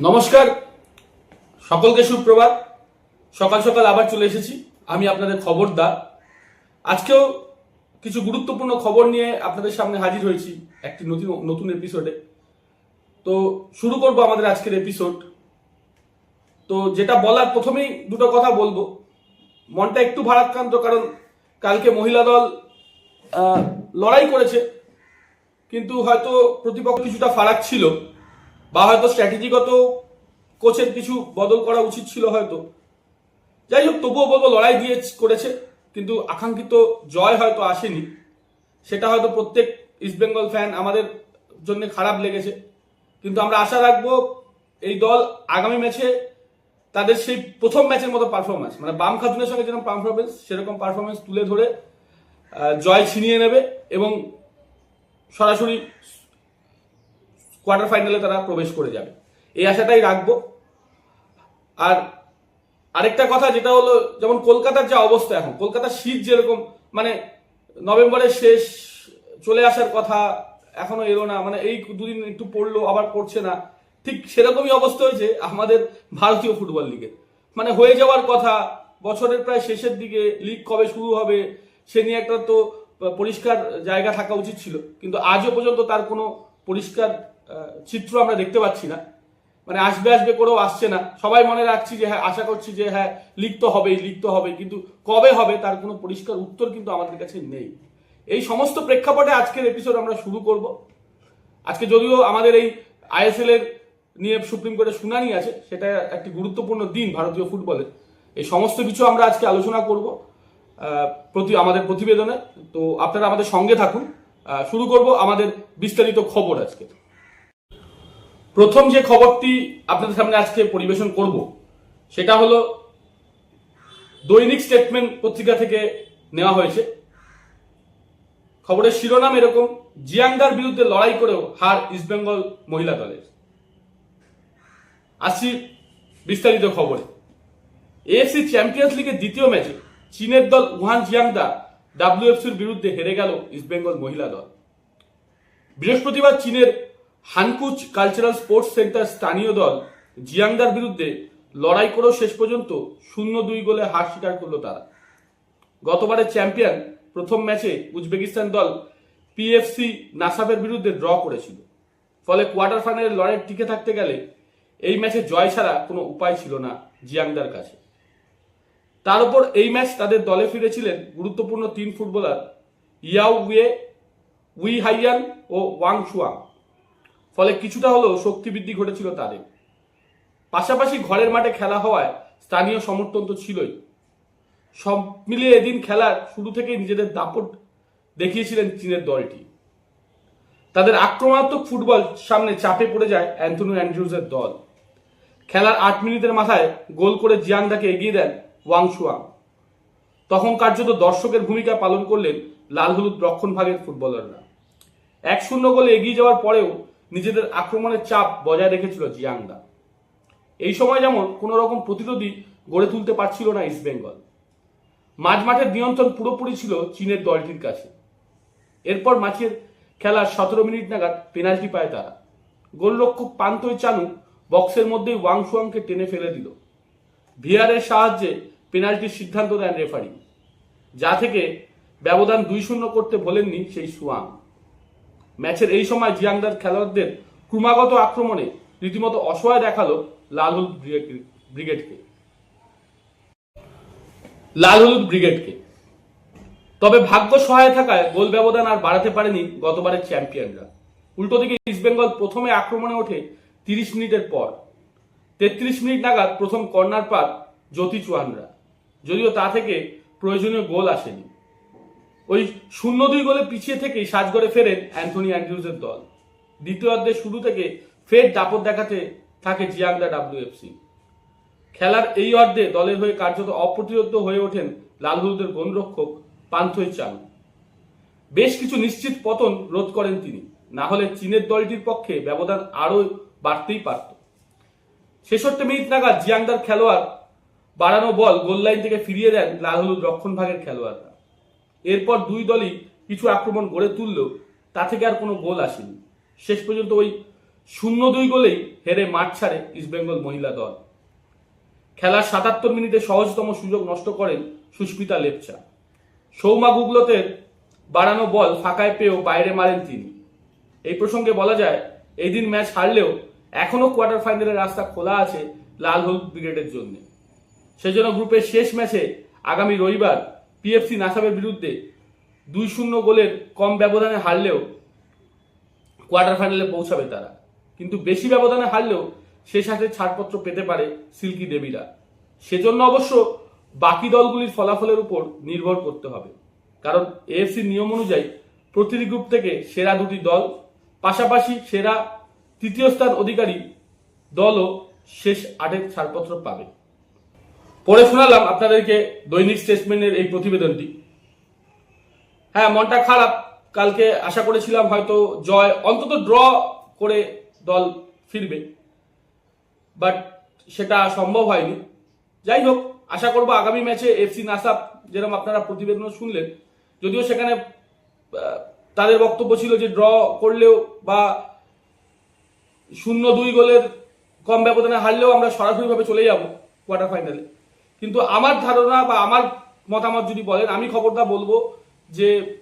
নমস্কার। সকলকে সুপ্রভাত। সকাল সকাল আবার চলে এসেছি। আমি আপনাদের খবরদার আজকেও কিছু গুরুত্বপূর্ণ খবর নিয়ে আপনাদের সামনে হাজির হয়েছি একটি নতুন নতুন এপিসোডে তো শুরু করব আমাদের আজকের এপিসোড তো যেটা বলার প্রথমেই দুটো কথা বলব। মনটা একটু ভারাক্রান্ত, কারণ কালকে মহিলা দল লড়াই করেছে। কিন্তু হয়তো প্রতিপক্ষ কিছুটা ফারাক ছিল। বা হয়তো স্ট্র্যাটেজিগত কোচের কিছু বদল করা উচিত ছিল হয়তো। যাই হোক, তবুও বলব লড়াই দিয়ে করেছে, কিন্তু আকাঙ্ক্ষিত জয় হয়তো আসেনি। সেটা হয়তো প্রত্যেক ইস্টবেঙ্গল ফ্যান আমাদের জন্য খারাপ লেগেছে। কিন্তু আমরা আশা রাখব এই দল আগামী ম্যাচে তাদের সেই প্রথম ম্যাচের মতো পারফরমেন্স মানে বাম খাতুনের সঙ্গে যেরকম পারফরমেন্স সেরকম পারফরমেন্স তুলে ধরে জয় ছিনিয়ে নেবে এবং সরাসরি কোয়ার্টার ফাইনালে তারা প্রবেশ করে যাবে। এই আশাটাই রাখব। আর আরেকটা কথা যেটা হলো, যেমন কলকাতার যে অবস্থা এখন, কলকাতার শীত যেরকম মানে নভেম্বরের শেষ চলে আসার কথা এখনও এলো না মানে এই দুদিন একটু পড়ল, আবার পড়ছে না। ঠিক সেরকমই অবস্থা হয়েছে আমাদের ভারতীয় ফুটবল লিগে মানে হয়ে যাওয়ার কথা, বছরের প্রায় শেষের দিকে লিগ কবে শুরু হবে, সে নিয়ে একটা তো পরিষ্কার জায়গা থাকা উচিত ছিল। কিন্তু আজও পর্যন্ত তার কোনো পরিষ্কার চিত্র আমরা দেখতে পাচ্ছি না। মানে আসবে আসবে করেও আসছে না। সবাই মনে রাখছি যে হ্যাঁ আশা করছি যে হ্যাঁ লিগ তো হবেই হবে কিন্তু কবে হবে তার কোনো পরিষ্কার উত্তর কিন্তু আমাদের কাছে নেই। এই সমস্ত প্রেক্ষাপটে আজকের এপিসোড আমরা শুরু করব। আজকে যদিও আমাদের এই আইএসএল এর নিয়ে সুপ্রিম কোর্টে শুনানি আছে, সেটা একটি গুরুত্বপূর্ণ দিন ভারতীয় ফুটবলের এই সমস্ত কিছু আমরা আজকে আলোচনা করব প্রতি আমাদের প্রতিবেদনে। তো আপনারা আমাদের সঙ্গে থাকুন। শুরু করব আমাদের বিস্তারিত খবর আজকে। প্রথম যে খবরটি আপনাদের সামনে আজকে পরিবেশন করব, সেটা হলো দৈনিক স্টেটমেন্ট পত্রিকা থেকে নেওয়া হয়েছে। খবরের শিরোনাম এরকম জিয়াংদার বিরুদ্ধে লড়াই করেও হার ইস্টবেঙ্গল মহিলা দলের। আসছি বিস্তারিত খবরে। এএফসি চ্যাম্পিয়ন্স লিগের দ্বিতীয় ম্যাচে চীনের দল উহান জিয়াংদা ডাব্লিউএফসির বিরুদ্ধে হেরে গেল ইস্টবেঙ্গল মহিলা দল। বৃহস্পতিবার চীনের হানকুচ কালচারাল স্পোর্টস সেন্টার স্থানীয় দল জিয়াংদার বিরুদ্ধে লড়াই করেও শেষ পর্যন্ত শূন্য দুই গোলে হার স্বীকার করল তারা। গতবারের চ্যাম্পিয়ন প্রথম ম্যাচে উজবেকিস্তান দল পিএফসি নাসাফের বিরুদ্ধে ড্র করেছিল। ফলে কোয়ার্টার ফাইনালের লড়াই টিকে থাকতে গেলে এই ম্যাচে জয় ছাড়া কোনো উপায় ছিল না জিয়াংদার কাছে। তার উপর এই ম্যাচ তাদের দলে ফিরেছিলেন গুরুত্বপূর্ণ তিন footballer Yao Wei, Wu Haiyan ও ওয়াং শুয়াং ফলে কিছুটা হলেও শক্তি বৃদ্ধি ঘটেছিল তাদের। পাশাপাশি ঘরের মাঠে খেলা হওয়ায় স্থানীয় সমর্থন তো ছিলই। সব মিলিয়ে এদিন খেলার শুরু থেকেই নিজেদের দাপট দেখিয়েছিলেন চীনের দলটি। তাদের আক্রমণাত্মক ফুটবল সামনে চাপে পড়ে যায় অ্যান্থনি অ্যান্ড্রুজের দল। খেলার আট মিনিটের মাথায় গোল করে জিয়াংদাকে এগিয়ে দেন ওয়াং শুয়াং তখন কার্যত দর্শকের ভূমিকা পালন করলেন লাল হলুদ রক্ষণ ভাগের ফুটবলাররা। এক শূন্য গোলে এগিয়ে যাওয়ার পরেও নিজেদের আক্রমণের চাপ বজায় রেখেছিল জিয়াংদা। এই সময় যেমন কোনো রকম প্রতিরোধী গড়ে তুলতে পারছিল না ইস্টবেঙ্গল মাঝ মাঠের নিয়ন্ত্রণ পুরোপুরি ছিল চীনের দলটির কাছে। এরপর মাঠের খেলার সতেরো মিনিট নাগাদ পেনাল্টি পায় তারা। গোলরক্ষক পান্তই চানু বক্সের মধ্যেই ওয়াং সুয়াংকে টেনে ফেলে দিল। ভিআরের সাহায্যে পেনাল্টির সিদ্ধান্ত দেন রেফারি। যা থেকে ব্যবধান দুই শূন্য করতে বলেননি সেই সুয়াং। ম্যাচের এই সময় জিয়াংদার খেলোয়াড়দের ক্রমাগত আক্রমণে রীতিমতো অসহায় দেখাল লাল হলুদ ব্রিগেডকে। লাল হলুদ ব্রিগেডকে। তবে ভাগ্য সহায় থাকায় গোল ব্যবধান আর বাড়াতে পারেনি গতবারের চ্যাম্পিয়নরা। উল্টো দিকে ইস্টবেঙ্গল প্রথমে আক্রমণে ওঠে তিরিশ মিনিটের পর। তেত্রিশ মিনিট নাগাদ প্রথম কর্নার পার জ্যোতি চুয়ানরা যদিও তা থেকে প্রয়োজনীয় গোল আসেনি। ওই শূন্য দুই গোলে পিছিয়ে থেকেই সাজগড়ে ফেরেন অ্যান্থনি অ্যান্ড্রুজের দল। দ্বিতীয়ার্ধের শুরু থেকে ফের দাপট দেখাতে থাকে জিয়াংদা ডাব্লিউএফসি। খেলার এই অর্ধে দলের হয়ে কার্যত অপ্রতিরোধ হয়ে ওঠেন লাল হলুদের গোলরক্ষক পান্থই চান বেশ কিছু নিশ্চিত পতন রোধ করেন তিনি। না হলে চীনের দলটির পক্ষে ব্যবধান আরও বাড়তেই পারত। ছেষট্টি মিনিট নাগাদ জিয়াংদার খেলোয়াড় বাড়ানো বল গোল লাইন থেকে ফিরিয়ে দেন লাল হলুদ রক্ষণ ভাগের খেলোয়াড়রা। এরপর দুই দলই কিছু আক্রমণ গড়ে তুললেও তা থেকে আর কোনো গোল আসেনি। শেষ পর্যন্ত ওই শূন্য দুই গোলেই হেরে মাঠ ছাড়ে ইস্টবেঙ্গল মহিলা দল। খেলার সাতাত্তর মিনিটে সহজতম সুযোগ নষ্ট করেন সুস্মিতা লেপচা। সৌমা গুগলতের বাড়ানো বল ফাঁকায় পেয়েও বাইরে মারেন তিনি। এই প্রসঙ্গে বলা যায় এই দিন ম্যাচ হারলেও এখনও কোয়ার্টার ফাইনালের রাস্তা খোলা আছে লাল হলুদ ব্রিগেডের জন্য। সেজন্য গ্রুপের শেষ ম্যাচে আগামী রবিবার পিএফসি নাসাবের বিরুদ্ধে দুই শূন্য গোলের কম ব্যবধানে হারলেও কোয়ার্টার ফাইনালে পৌঁছাবে তারা। কিন্তু বেশি ব্যবধানে হারলেও সে সাথে ছাড়পত্র পেতে পারে সিল্কি দেবীরা। সেজন্য অবশ্য বাকি দলগুলির ফলাফলের উপর নির্ভর করতে হবে। কারণ এএফসির নিয়ম অনুযায়ী প্রতিটি গ্রুপ থেকে সেরা দুটি দল, পাশাপাশি সেরা তৃতীয় স্থান অধিকারী দলও শেষ আটের ছাড়পত্র পাবে। পরে শোনালাম আপনাদেরকে দৈনিক স্টেটমেন্টের এই প্রতিবেদনটি। হ্যাঁ মনটা খারাপ। কালকে আশা করেছিলাম হয়তো জয়, অন্তত ড্র করে দল ফিরবে। বাট সেটা সম্ভব হয়নি। যাই হোক, আশা করব আগামী ম্যাচে এফসি নাসাব, যেরকম আপনারা প্রতিবেদন শুনলেন, যদিও সেখানে তাদের বক্তব্য ছিল যে ড্র করলেও বা শূন্য দুই গোলের কম ব্যবধানে হারলেও আমরা সরাসরিভাবে চলে যাব কোয়ার্টার ফাইনালে। কিন্তু আমার ধারণা বা আমার মতামত যদি বলেন, আমি খবরটা বলব যে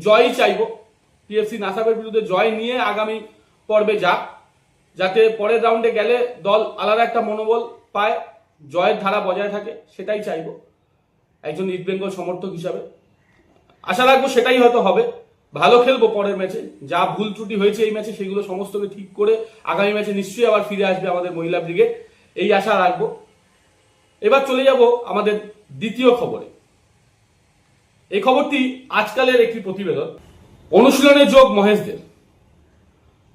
জয়ই চাইব। পিএফসি নাসাবের বিরুদ্ধে জয় নিয়ে আগামী পর্বে যাক, যাতে পরের রাউন্ডে গেলে দল আলাদা একটা মনোবল পায়, জয়ের ধারা বজায় থাকে, সেটাই চাইব। একজন ইস্ট বেঙ্গল সমর্থক হিসাবে। আশা রাখব সেটাই হয়তো হবে। ভালো খেলব পরের ম্যাচে। যা ভুল ত্রুটি হয়েছে এই ম্যাচে, সেগুলো সমস্তকে ঠিক করে আগামী ম্যাচে নিশ্চয়ই আবার ফিরে আসবে আমাদের মহিলা ব্রিগেড। এই আশা রাখব। এবার চলে যাব আমাদের দ্বিতীয় খবরে। এই খবরটি আজকালের একটি প্রতিবেদন। অনুশীলনে যোগ মহেশদের।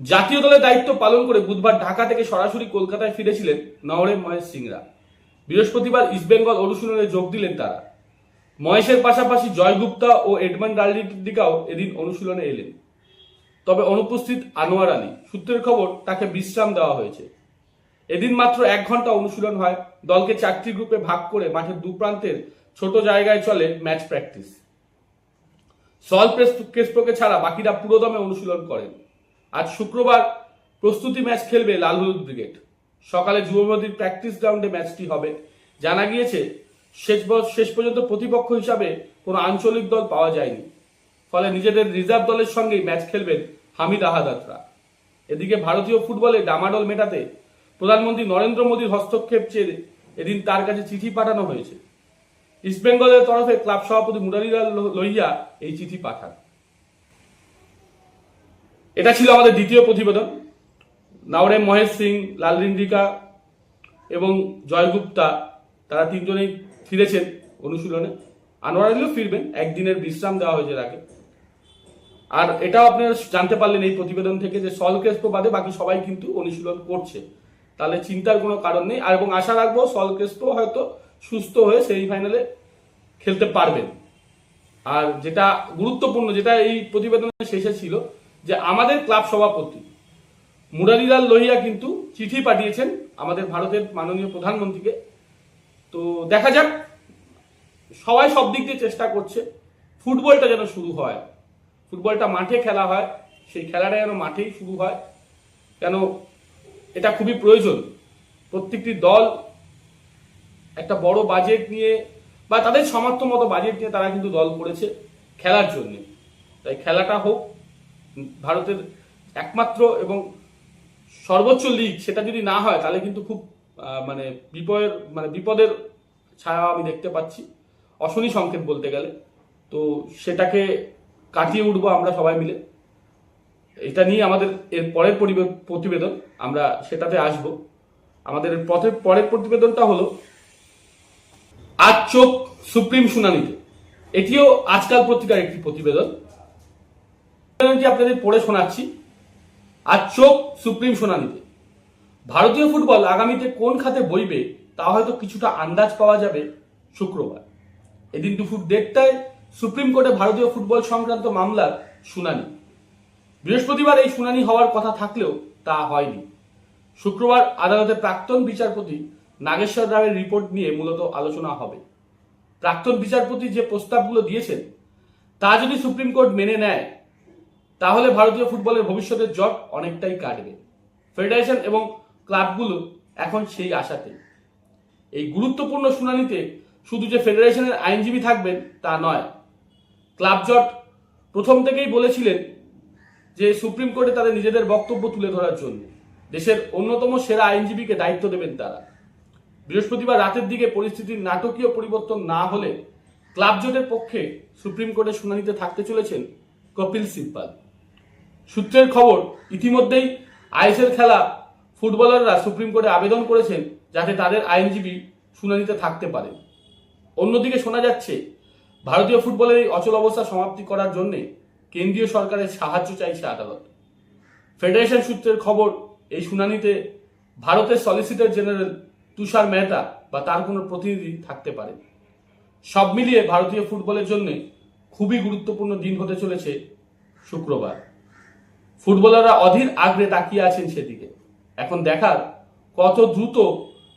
জাতীয় দলের দায়িত্ব পালন করে বুধবার ঢাকা থেকে সরাসরি কলকাতায় ফিরেছিলেন নওরেম মহেশ সিংরা। বৃহস্পতিবার ইস্টবেঙ্গল অনুশীলনে যোগ দিলেন তারা। মহেশের পাশাপাশি জয়গুপ্তা ও এডমান ডালডিকাও এদিন অনুশীলনে এলেন। তবে অনুপস্থিত আনোয়ার আলী। সূত্রের খবর, তাকে বিশ্রাম দেওয়া হয়েছে। এদিন মাত্র এক ঘণ্টা অনুশীলন হয়। দলকে চারটি গ্রুপে ভাগ করে মাঠের দু প্রান্তের ছোট জায়গায় চলে ম্যাচ প্র্যাকটিস। সল কেসপ্রোকে ছাড়া বাকিরা পুরোদমে অনুশীলন করেন। আজ শুক্রবার প্রস্তুতি ম্যাচ খেলবে লাল হলুদ ব্রিগেড। সকালে যুবমতির প্র্যাকটিস গ্রাউন্ডে ম্যাচটি হবে। জানা গিয়েছে, শেষ শেষ পর্যন্ত প্রতিপক্ষ হিসাবে কোনো আঞ্চলিক দল পাওয়া যায়নি। ফলে নিজেদের রিজার্ভ দলের সঙ্গেই ম্যাচ খেলবেন হামিদ আহাদাতরা এদিকে ভারতীয় ফুটবলে ডামাডোল মেটাতে প্রধানমন্ত্রী নরেন্দ্র মোদীর হস্তক্ষেপ চেয়ে এদিন তার কাছে চিঠি পাঠানো হয়েছে। ইস্টবেঙ্গলের তরফে ক্লাব সভাপতি মুরারিলাল লো- লোহিয়া এই চিঠি পাঠান। এটা ছিল আমাদের দ্বিতীয় প্রতিবেদন। নাওরে মহেশ সিং, লাল রিন্দিকা এবং জয়গুপ্তা তারা তিনজনেই ফিরেছেন অনুশীলনে। আনোয়ার আলীও ফিরবেন, একদিনের বিশ্রাম দেওয়া হয়েছে তাকে। আর এটাও আপনারা জানতে পারলেন এই প্রতিবেদন থেকে যে সল ক্রেস্পো বাদে বাকি সবাই কিন্তু অনুশীলন করছে। তাহলে চিন্তার কোনো কারণ নেই। আর এবং আশা রাখব সল ক্রেস্পো হয়তো সুস্থ হয়ে সেমিফাইনালে খেলতে পারবেন। আর যেটা গুরুত্বপূর্ণ, যেটা এই প্রতিবেদনের শেষে ছিল, যে আমাদের ক্লাব সভাপতি মুরারিলাল লোহিয়া কিন্তু চিঠি পাঠিয়েছেন আমাদের ভারতের মাননীয় প্রধানমন্ত্রীকে। তো দেখা যাক, সবাই সব দিক দিয়ে চেষ্টা করছে। ফুটবলটা যেন শুরু হয়। ফুটবলটা মাঠে খেলা হয়। সেই খেলাটা যেন মাঠেই শুরু হয়। কেন এটা খুবই প্রয়োজন। প্রত্যেকটি দল একটা বড় বাজেট নিয়ে বা তাদের সামর্থ্য মতো বাজেট নিয়ে তারা কিন্তু দল করেছে খেলার জন্য। তাই খেলাটা হোক, ভারতের একমাত্র এবং সর্বোচ্চ লিগ সেটা যদি না হয়, তাহলে কিন্তু খুব মানে বিপদের মানে বিপদের ছায়া আমি দেখতে পাচ্ছি। অশনি সংকেত বলতে গেলে। তো সেটাকে কাটিয়ে উঠবো আমরা সবাই মিলে। এটা নিয়ে আমাদের এর পরের প্রতিবেদন, আমরা সেটাতে আসব। আমাদের পথের পরের প্রতিবেদনটা হলো, আজ চোখ সুপ্রিম শুনানিতে। এটিও আজকাল পত্রিকার একটি প্রতিবেদন। প্রতিবেদনটি আপনাদের পড়ে শোনাচ্ছি। আজ চোখ সুপ্রিম শুনানিতে। ভারতীয় ফুটবল আগামীতে কোন খাতে বইবে, তা হয়তো কিছুটা আন্দাজ পাওয়া যাবে শুক্রবার। এদিন দুপুর দেড়টায় সুপ্রিম কোর্টে ভারতীয় ফুটবল সংক্রান্ত মামলার শুনানি। বৃহস্পতিবার এই শুনানি হওয়ার কথা থাকলেও তা হয়নি। শুক্রবার আদালতের প্রাক্তন বিচারপতি নাগেশ্বর রাওয়ের রিপোর্ট নিয়ে মূলত আলোচনা হবে। প্রাক্তন বিচারপতি যে প্রস্তাবগুলো দিয়েছেন, তা যদি সুপ্রিম কোর্ট মেনে নেয়, তাহলে ভারতীয় ফুটবলের ভবিষ্যতের জট অনেকটাই কাটবে। ফেডারেশন এবং ক্লাবগুলো এখন সেই আশাতে এই গুরুত্বপূর্ণ শুনানিতে শুধু যে ফেডারেশনের আইনজীবী থাকবেন তা নয়, ক্লাব জট প্রথম থেকেই বলেছিলেন যে সুপ্রিম কোর্টে তাদের নিজেদের বক্তব্য তুলে ধরার জন্য। দেশের অন্যতম সেরা আইনজীবীকে দায়িত্ব দেবেন তারা। বৃহস্পতিবার রাতের দিকে পরিস্থিতির নাটকীয় পরিবর্তন না হলে ক্লাব জোটের পক্ষে সুপ্রিম কোর্টে শুনানিতে থাকতে চলেছেন কপিল সিব্বাল। সূত্রের খবর, ইতিমধ্যেই আইএসএল খেলা ফুটবলাররা সুপ্রিম কোর্টে আবেদন করেছেন যাতে তাদের আইনজীবী শুনানিতে থাকতে পারে। অন্যদিকে শোনা যাচ্ছে, ভারতীয় ফুটবলের এই অচল অবস্থা সমাপ্তি করার জন্য কেন্দ্রীয় সরকারের সাহায্য চাইছে আদালত। ফেডারেশন সূত্রের খবর, এই শুনানিতে ভারতের সলিসিটর জেনারেল তুষার মেহতা বা তার কোনো প্রতিনিধি থাকতে পারে। সব মিলিয়ে ভারতীয় ফুটবলের জন্য খুবই গুরুত্বপূর্ণ দিন হতে চলেছে শুক্রবার। ফুটবলাররা অধীর আগ্রে তাকিয়ে আছেন সেদিকে। এখন দেখার কত দ্রুত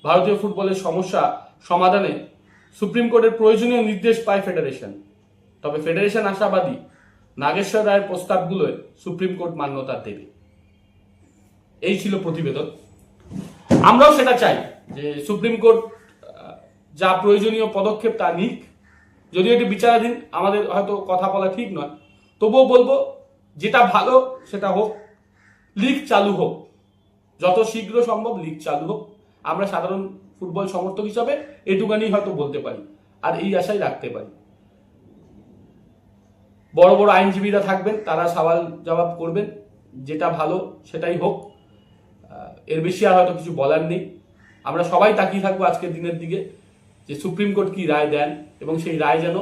ভারতীয় ফুটবলের সমস্যা সমাধানে সুপ্রিম কোর্টের প্রয়োজনীয় নির্দেশ পায় ফেডারেশন। তবে ফেডারেশন আশাবাদী নাগেশ্বর রায়ের প্রস্তাবগুলোয় সুপ্রিম কোর্ট মান্যতা দেবে। এই ছিল প্রতিবেদন। আমরাও সেটা চাই যে সুপ্রিম কোর্ট যা প্রয়োজনীয় পদক্ষেপ তা নিক। যদিও এটি বিচারাধীন, আমাদের হয়তো কথা বলা ঠিক নয়। তবুও বলব, যেটা ভালো সেটা হোক লিগ চালু হোক। যত শীঘ্র সম্ভব লিগ চালু হোক। আমরা সাধারণ ফুটবল সমর্থক হিসাবে এটুকানি হয়তো বলতে পারি। আর এই আশাই রাখতে পারি। বড় বড় আইনজীবীরা থাকবেন, তারা সওয়াল জবাব করবেন, যেটা ভালো সেটাই হোক। এর বেশি আর হয়তো কিছু বলার নেই। আমরা সবাই তাকিয়ে থাকব আজকের দিনের দিকে যে সুপ্রিম কোর্ট কি রায় দেন এবং সেই রায় যেন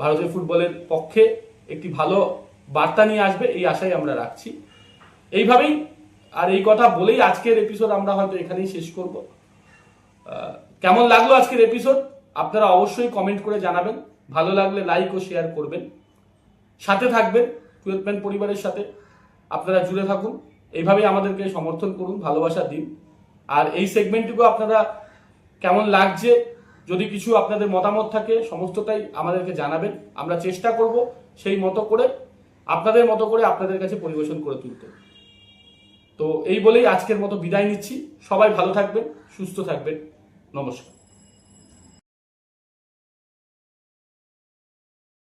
ভারতীয় ফুটবলের পক্ষে একটি ভালো বার্তা নিয়ে আসবে, এই আশাই আমরা রাখছি। এইভাবেই আর এই কথা বলেই আজকের এপিসোড আমরা হয়তো এখানেই শেষ করব। কেমন লাগল আজকের এপিসোড আপনারা অবশ্যই কমেন্ট করে জানাবেন। ভালো লাগলে লাইক ও শেয়ার করবেন। সাথে থাকবেন টুয়েলভ পরিবারের সাথে। আপনারা জুড়ে থাকুন, এইভাবেই আমাদেরকে সমর্থন করুন, ভালোবাসা দিন। আর এই সেগমেন্টটুকু আপনারা কেমন লাগছে, যদি কিছু আপনাদের মতামত থাকে, সমস্তটাই আমাদেরকে জানাবেন। আমরা চেষ্টা করব সেই মতো করে, আপনাদের মতো করে আপনাদের কাছে পরিবেশন করে তুলতে। তো এই বলেই আজকের মতো বিদায় নিচ্ছি। সবাই ভালো থাকবেন, সুস্থ থাকবেন। নমস্কার।